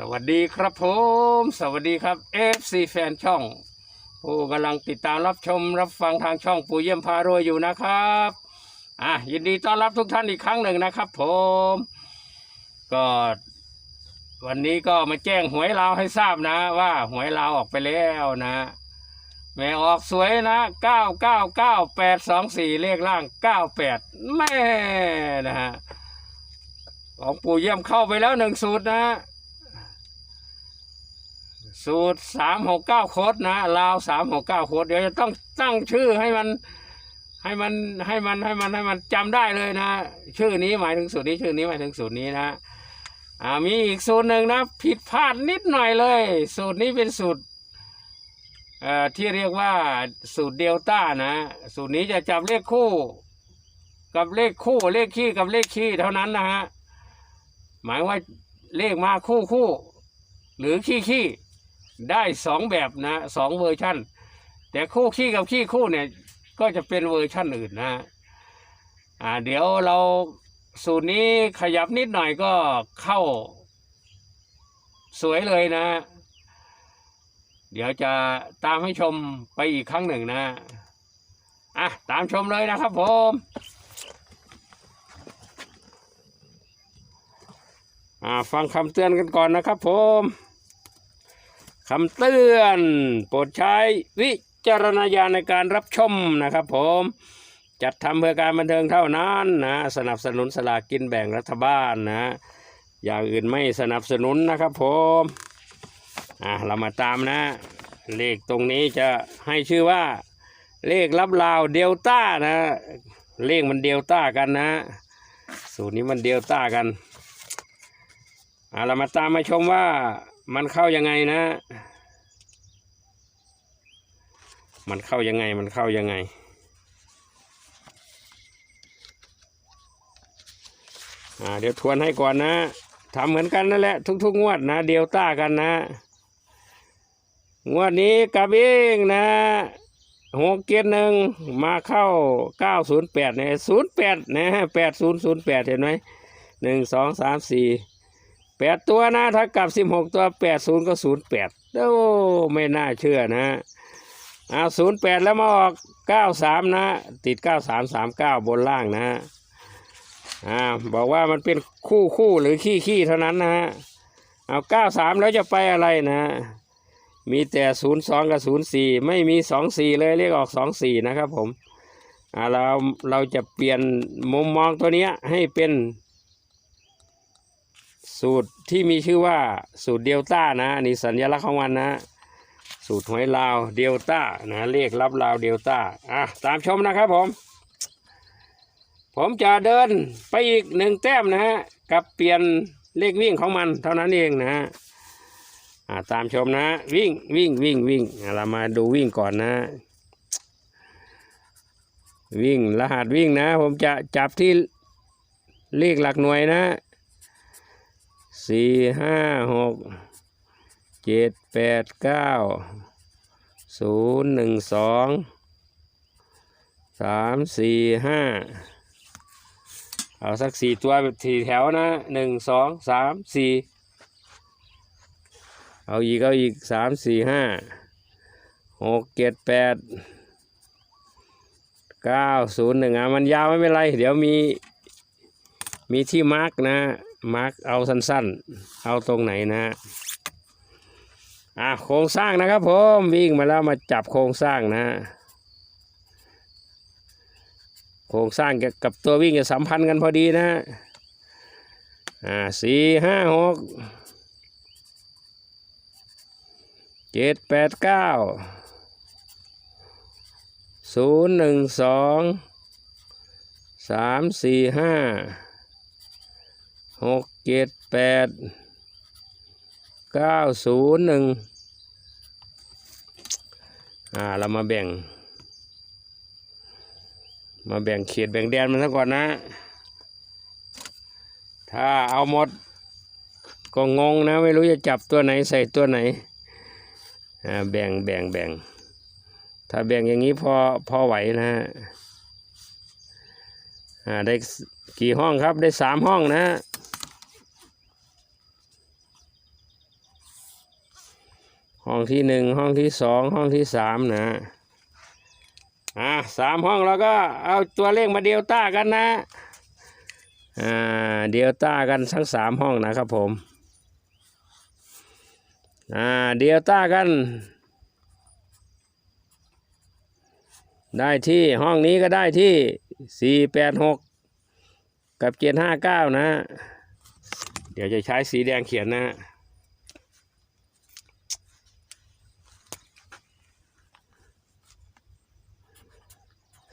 สวัสดีครับผม สวัสดีครับ FC แฟนช่อง ผู้กำลังติดตามรับชมรับฟังทางช่องปู่เยี่ยมพารวยอยู่นะครับอะยินดีต้อนรับทุกท่านอีกครั้งหนึ่งนะครับผม ก็วันนี้ก็มาแจ้งหวยลาวให้ทราบนะ ว่าหวยลาวออกไปแล้วนะแม่ออกสวยนะเก้าเก้าเก้าแปดสองสี่เลขล่างเก้าแปดแม่นะฮะของปู่เยี่ยมเข้าไปแล้วหนึ่งสูตรนะ สูตรสามหกเก้าโคดนะลาวสามหกเก้าโคดเดี๋ยวจะต้องตั้งชื่อให้มันให้มันให้มันให้มันให้มันจำได้เลยนะ ชื่อนี้หมายถึงสูตรนี้ชื่อนี้หมายถึงสูตรนี้นะอ่ามีอีกสูตรหนึ่งนะผิดพลาดนิดหน่อยเลย สูตรนี้เป็นสูตรเอ่อที่เรียกว่าสูตรเดลต้านะสูตรนี้จะจับเลขคู่ กับเลขคู่เลขคี่กับเลขคี่เท่านั้นนะฮะหมายว่าเลขมาคู่คู่หรือขี้ขี้ ได้สองแบบนะสองเวอร์ชั่น แต่คู่ขี้กับขี้คู่เนี่ยก็จะเป็นเวอร์ชั่นอื่นนะอ่าเดี๋ยวเราสูตรนี้ขยับนิดหน่อยก็เข้า สวยเลยนะ เดี๋ยวจะตามให้ชมไปอีกครั้งหนึ่งนะอะตามชมเลยนะครับผมอ่าฟังคำเตือนกันก่อนนะครับผม คำเตือน โปรดใช้วิจารณญาณในการรับชมนะครับผม จัดทำเพื่อการบันเทิงเท่านั้นนะสนับสนุนสลากกินแบ่งรัฐบาลนะ อย่างอื่นไม่สนับสนุนนะครับผมอะเรามาตามนะ เลขตรงนี้จะให้ชื่อว่า เลขรับลาวเดลต้านะ เลขมันเดลต้ากันนะ สูตรนี้มันเดลต้ากันอะเรามาตามมาชมว่า มันเข้ายังไงนะ มันเข้ายังไง มันเข้ายังไง อ่า เดี๋ยวทวนให้ก่อนนะทำเหมือนกันนั่นแหละ ทุก ๆ งวดนะ เดียวต้ากันนะ งวดนี้กับเองนะหกเกียรหนึ่งมาเข้าเก้าศูนย์แปดเนี่ยศูนย์แปดนะแปดศูนย์ศูนย์แปดเห็นไหมหนึ่งสองสามสี่ แปดตัวนะถ้ากลับสิบหกตัวแปดศูนย์ก็ศูนย์แปดโอ้ไม่น่าเชื่อนะเอาศูนย์แปดแล้วมาออกเก้าสามนะ ติดเก้าสามสามเก้าบนล่างนะอ่าบอกว่ามันเป็นคู่คู่หรือขี้ขี้เท่านั้นนะฮะเอาเก้าสามแล้วจะไปอะไรนะ มีแต่ศูนย์สองกับศูนย์สี่ไม่มีสองสี่เลยเรียกออกสองสี่นะครับผมอ่าเราเราจะเปลี่ยนมุมมองตัวเนี้ยให้เป็น สูตรที่มีชื่อว่าสูตรเดลต้านะนี่สัญลักษณ์ของมันนะ สูตรหวยลาวเดลต้านะเลขรับลาวเดลต้าอะตามชมนะครับผม ผมจะเดินไปอีกหนึ่งแต้มนะฮะกับเปลี่ยนเลขวิ่งของมันเท่านั้นเองนะฮะอ่าตามชมนะ วิ่งวิ่งวิ่งวิ่งเรามาดูวิ่งก่อนนะ วิ่งรหัสวิ่งนะ ผมจะจับที่เลขหลักหน่วยนะ สี่ห้าหกเจ็ดแปดเก้าศูนย์หนึ่งสองสามสี่ห้าเอาสักสี่ตัวสี่แถวนะหนึ่งสองสามสี่เอาอีกเอาอีกสามสี่ห้าหกเจ็ดแปดเก้าศูนย์หนึ่งอะมันยาวไม่เป็นไร เดี๋ยวมีมีที่มาร์กนะ มาร์กเอาสั้นๆ เอาตรงไหนนะอะโครงสร้างนะครับผมวิ่งมาแล้วมาจับโครงสร้างนะ โครงสร้างกับตัววิ่งจะสัมพันธ์กันพอดีนะอ่าสี่ห้าหกเจ็ดแปดเก้าศูนย์หนึ่งสองสามสี่ห้า หกเจ็ดแปดเก้าศูนย์หนึ่งอ่าเรามาแบ่ง มาแบ่งเขตแบ่งแดนมันซะก่อนนะ ถ้าเอาหมด ก็งงนะ ไม่รู้จะจับตัวไหนใส่ตัวไหนอ่าแบ่งแบ่งแบ่ง ถ้าแบ่งอย่างนี้พอพอไหวนะฮะอ่าได้กี่ห้องครับได้สามห้องนะฮะ ห้องที่หนึ่งห้องที่สองห้องที่สามนะอ่าสามห้องเราก็เอาตัวเลขมาเดียวต้ากันนะอ่าเดียวต้ากันทั้งสามห้องนะครับผมอ่าเดียวต้ากัน ได้ที่ห้องนี้ก็ได้ที่สี่แปดหกกับเจ็ดห้าเก้านะ เดี๋ยวจะใช้สีแดงเขียนนะ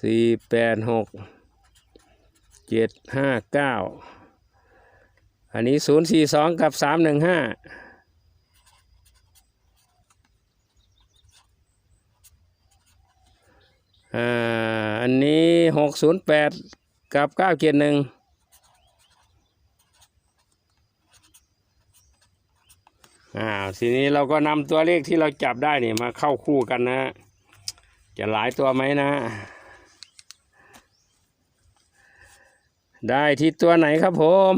สี่แปดหกเจ็ดห้าเก้าอันนี้ศูนย์สี่สองกับสามหนึ่งห้าอ่าอันนี้หกศูนย์แปดกับเก้าเจ็ดหนึ่งอ่าทีนี้เราก็นำตัวเลขที่เราจับได้เนี่ยมาเข้าคู่กันนะ จะหลายตัวไหมนะ ได้ที่ตัวไหนครับผม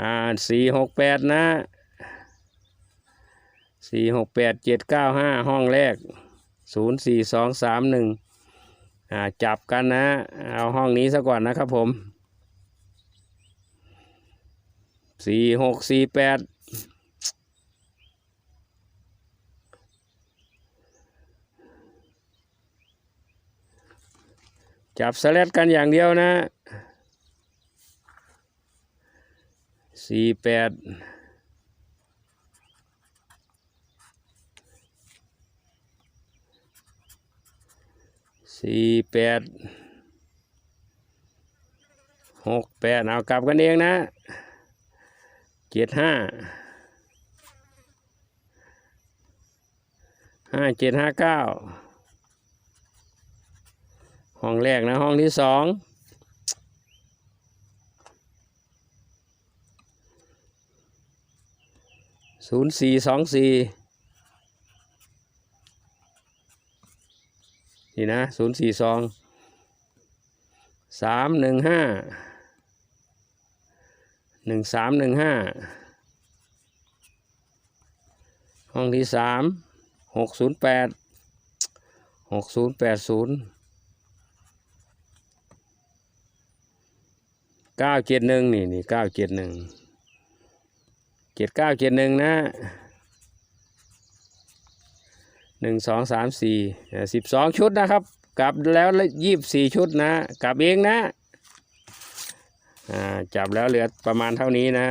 อ่าสี่หกแปดนะสี่หกแปดเจ็ดเก้าห้าห้องแรกศูนย์สี่สองสามหนึ่งอ่าจับกันนะ เอาห้องนี้ซะก่อนนะครับผมสี่หกสี่แปด จับสเลดกันอย่างเดียวนะสี่แปดสี่แปดหกแปดเอากลับกันเองนะเจ็ดห้าห้าเจ็ดห้าเก้า ห้องแรกนะห้องที่สองศูนย์สี่สองสี่นี่นะศูนย์สี่สองสามหนึ่งห้าหนึ่งสามหนึ่งห้าห้องที่สามหกศูนย์แปดหกศูนย์แปดศูนย์ เก้าเจ็ดหนึ่งนี่นี่เก้าเจ็ดหนึ่งเจ็ดเก้าเจ็ดหนึ่งนะหนึ่งสองสามสี่สิบสองชุดนะครับ กลับแล้วยี่สิบสี่ชุดนะ กลับเองนะจับแล้วเหลือประมาณเท่านี้นะ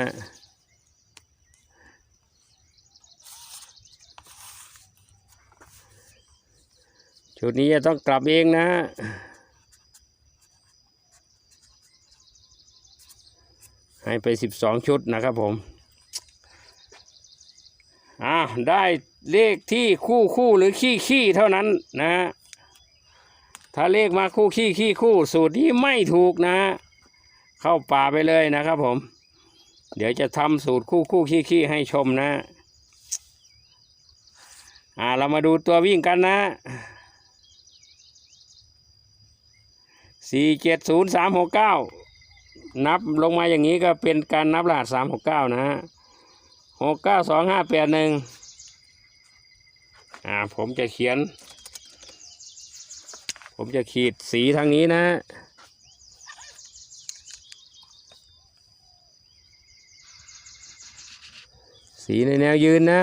ชุดนี้จะต้องกลับเองนะ ให้ไปสิบสองชุดนะครับผมอ่าได้เลขที่คู่คู่หรือขี้ขี้เท่านั้นนะ ถ้าเลขมาคู่ขี้ขี้คู่สูตรนี้ไม่ถูกนะ เข้าป่าไปเลยนะครับผม เดี๋ยวจะทำสูตรคู่คู่ขี้ขี้ให้ชมนะอ่าเรามาดูตัววิ่งกันนะสี่เจ็ดศูนย์สามหกเก้า นับลงมาอย่างนี้ก็เป็นการนับรหัสสามหกเก้านะฮะหกเก้าสองห้าแปดหนึ่งอ่าผมจะเขียน ผมจะขีดสีทางนี้นะสีในแนวยืนนะ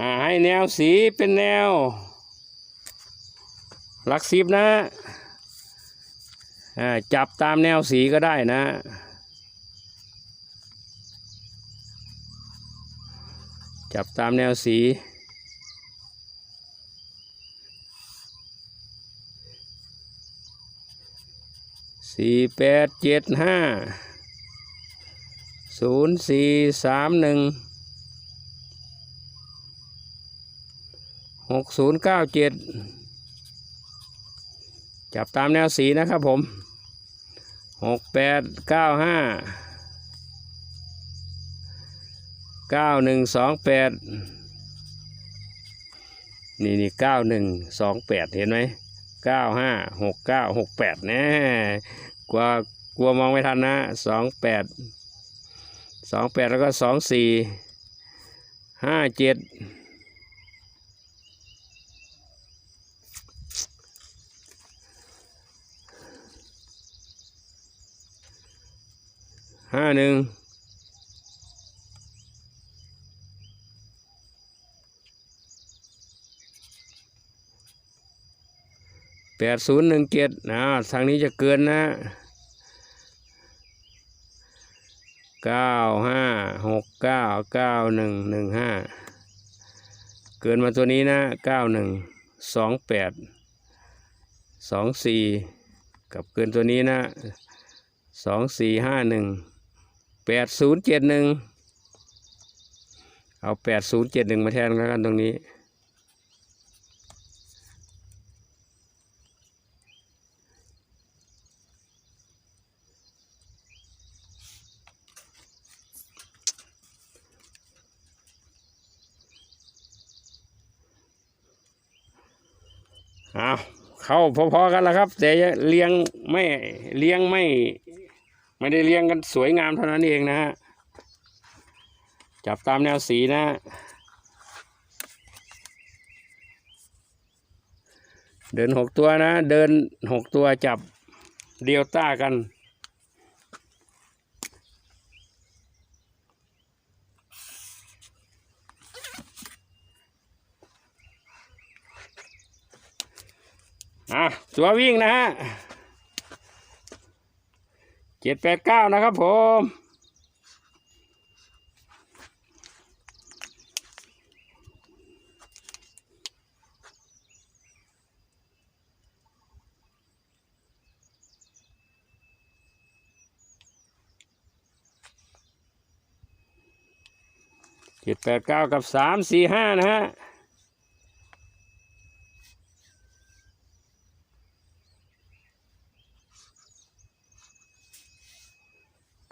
อ่าให้แนวสีเป็นแนวหลักสิบนะอ่าจับตามแนวสีก็ได้นะจับตามแนวสี สี่แปดเจ็ดห้า ศูนย์สี่สามหนึ่ง หกศูนย์เก้าเจ็ดจับตามแนวสีนะครับผมหกแปดเก้าห้าเก้าหนึ่งสองแปดนี่นี่เก้าหนึ่งสองแปดเห็นไหมเก้าห้าหกเก้าหกแปดแน่กลัวกลัวมองไม่ทันนะสองแปดสองแปดแล้วก็สองสี่ห้าเจ็ด ห้าหนึ่งแปดศูนย์หนึ่งเจ็ดนะทางนี้จะเกินนะเก้าห้าหกเก้าเก้าหนึ่งหนึ่งห้าเกินมาตัวนี้นะเก้าหนึ่งสองแปดสองสี่กับเกินตัวนี้นะสองสี่ห้าหนึ่ง แปดศูนย์เจ็ดหนึ่งเอาแปดศูนย์เจ็ดหนึ่งมาแทนกันตรงนี้ เอาเข้าพอๆกันแล้วครับ แต่เลี้ยงไม่เลี้ยงไม่ ไม่ได้เลี้ยงกันสวยงามเท่านั้นเองนะฮะ จับตามแนวสีนะเดินหกตัวนะ เดินหกตัวจับเดียวต้ากัน อะ ตัววิ่งนะฮะ เจ็ดแปดเก้านะครับผมเจ็ดแปดเก้ากับสามสี่ห้านะฮะ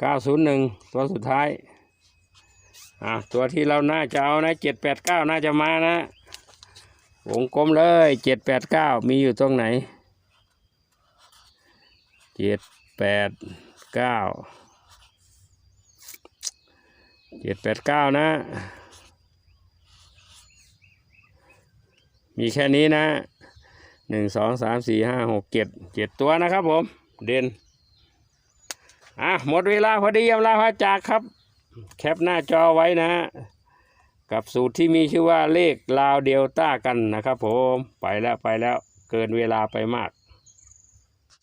เก้าศูนย์หนึ่งตัวสุดท้าย อะตัวที่เราน่าจะเอานะเจ็ดแปดเก้าน่าจะมานะ วงกลมเลยเจ็ดแปดเก้ามีอยู่ตรงไหนเจ็ดแปดเก้าเจ็ดแปดเก้านะ มีแค่นี้นะหนึ่งสองสามสี่ห้าหกเจ็ดเจ็ดตัวนะครับผม เด่น อะหมดเวลาพอดียำลาพระจากครับ แคปหน้าจอไว้นะ กับสูตรที่มีชื่อว่าเลขลาวเดลต้ากันนะครับผม ไปแล้วไปแล้วเกินเวลาไปมาก